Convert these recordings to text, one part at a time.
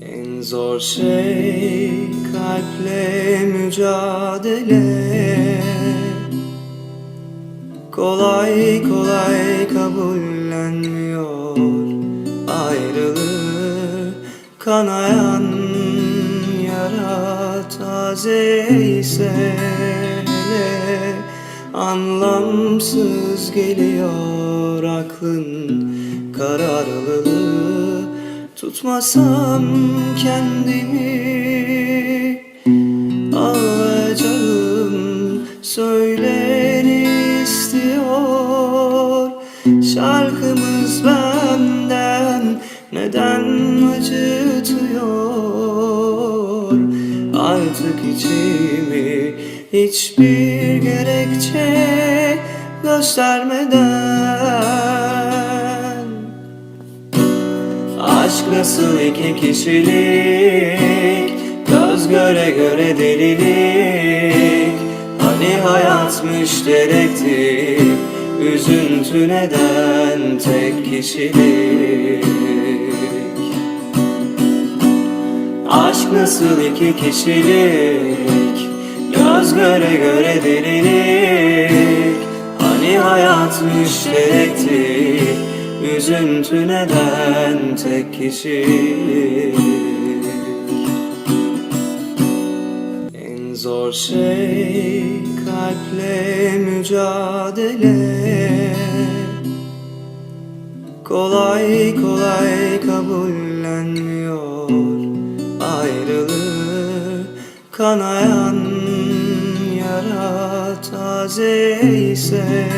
En zor şey kalple mücadele. Kolay kolay kabullenmiyor ayrılığı. Kanayan yara taze ise hele Anlamsız geliyor Tutmasam kendimi Ağlayacağım söyleni istiyor. Şarkımız benden neden acıtıyor? Artık içimi hiçbir gerekçe göstermeden Aşk nasıl iki kişilik? Göz göre göre delilik. Hani hayatmış dedektif Üzüntü neden tek kişilik? Aşk nasıl iki kişilik? Göz göre göre delilik. Hani hayatmış dedektif Üzüntü neden tek kişilik En zor şey kalple mücadele. Kolay kolay kabullenmiyor ayrılığı. Kanayan yara taze ise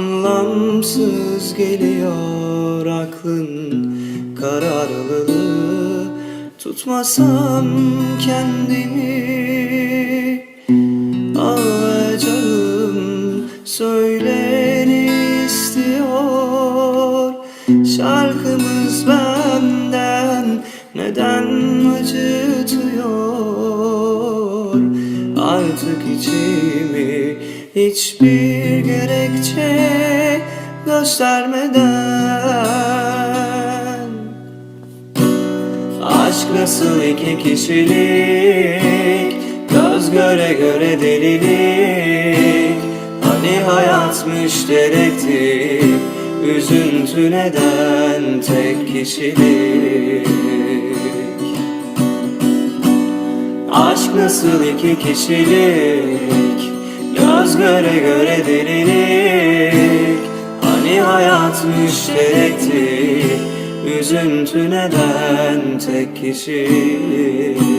Anlamsız geliyor aklın kararlılığı. Tutmasam kendimi Ağlayacağım söyleni istiyor. Şarkımız benden neden acıtıyor? Artık içimi hiçbir gerekçe göstermeden. Aşk nasıl iki kişilik Göz göre göre delilik. Hani hayatmış dedektif Üzüntü neden tek kişilik? Aşk nasıl iki kişilik Göz göre göre delilik. Hani hayatmış dedektif Üzüntü neden tek kişilik